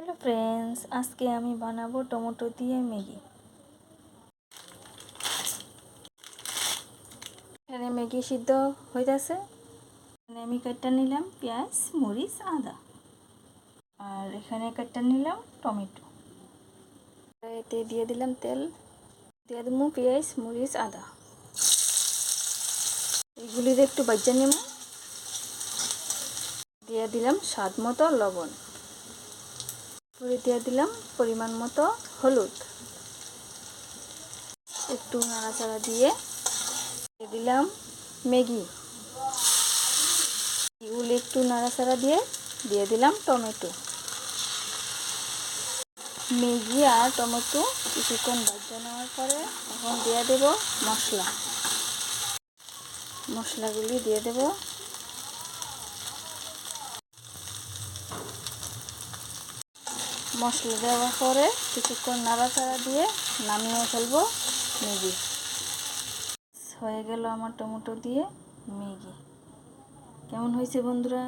Hello friends, আজকে আমি বানাবো টমেটো দিয়ে ম্যাগি। এখানে ম্যাগি সিদ্ধ হইতেছে এখানে আমি কাটটা নিলাম পেঁয়াজ, মরিচ, আদা। আর এখানে কাটটা নিলাম টমেটো। এতে দিয়ে দিলাম তেল। দিয়ে দেবো পেঁয়াজ, মরিচ, আদা। এগুলির একটু বাজ্যা নেব। দিয়ে দিলাম স্বাদ মতো লবণ। পরে দিয়ে দিলাম পরিমাণ মতো হলুদ। একটু নাড়াচাড়া দিয়ে দিয়ে দিলাম ম্যাগি। এগুলি একটু নাড়াচাড়া দিয়ে দিয়ে দিলাম টমেটো। ম্যাগি আর টমেটো কিছুক্ষণ ভাজা নেওয়ার পরে এখন দিয়ে দেব মশলা। মশলাগুলি দিয়ে দেব মশলা দেওয়ার পরে কিছুক্ষণ নাড়াচাড়া দিয়ে নামিয়ে ফেলব ম্যাগি। হয়ে গেল আমার টমেটো দিয়ে ম্যাগি। কেমন হয়েছে বন্ধুরা?